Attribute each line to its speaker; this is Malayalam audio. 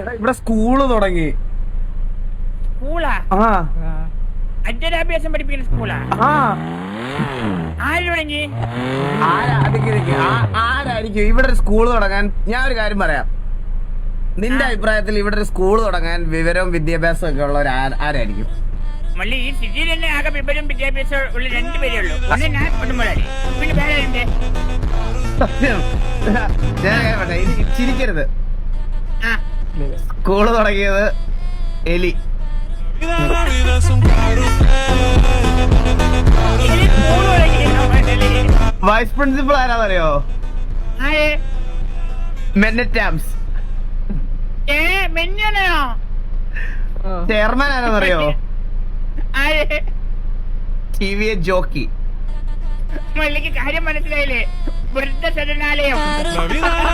Speaker 1: ഇവിടെ സ്കൂൾ തുടങ്ങി.
Speaker 2: സ്കൂളാ
Speaker 1: ആ?
Speaker 2: അക്ഷരാഭ്യാസം പഠിപ്പിക്കുന്ന സ്കൂളാ
Speaker 1: ആ?
Speaker 2: ആര്? തുടങ്ങി
Speaker 1: ആരായിരിക്കും? ഇവിടെ ഒരു സ്കൂൾ തുടങ്ങാൻ ഞാൻ ഒരു കാര്യം പറയാം. നിന്റെ അഭിപ്രായത്തിൽ ഇവിടെ ഒരു സ്കൂൾ തുടങ്ങാൻ വിവരവും വിദ്യാഭ്യാസവും ഒക്കെ ഉള്ള ആരായിരിക്കും?
Speaker 2: മള്ളി ഈ സിറ്റിയിൽ തന്നെ ആകെ വിവരം വിദ്യാഭ്യാസം ഉള്ള രണ്ട് പേരേ ഉള്ളൂ. ഒന്ന് ഞാൻ ഒന്ന് പിന്നെ വേറെ
Speaker 1: ചിരിക്കരുത്. സ്കൂൾ തുടങ്ങിയത് എലി. വൈസ് പ്രിൻസിപ്പൾ ആരാന്നറിയോ?
Speaker 2: ആര്?
Speaker 1: മെന്നറ്റാംസ്. ചെയർമാൻ ആരാന്നറിയോ?
Speaker 2: ആര്?
Speaker 1: T V a jockey.
Speaker 2: മള്ളിക്ക് കാര്യം മനസ്സിലായില്ലേ? വൃദ്ധ പഠിപ്പ്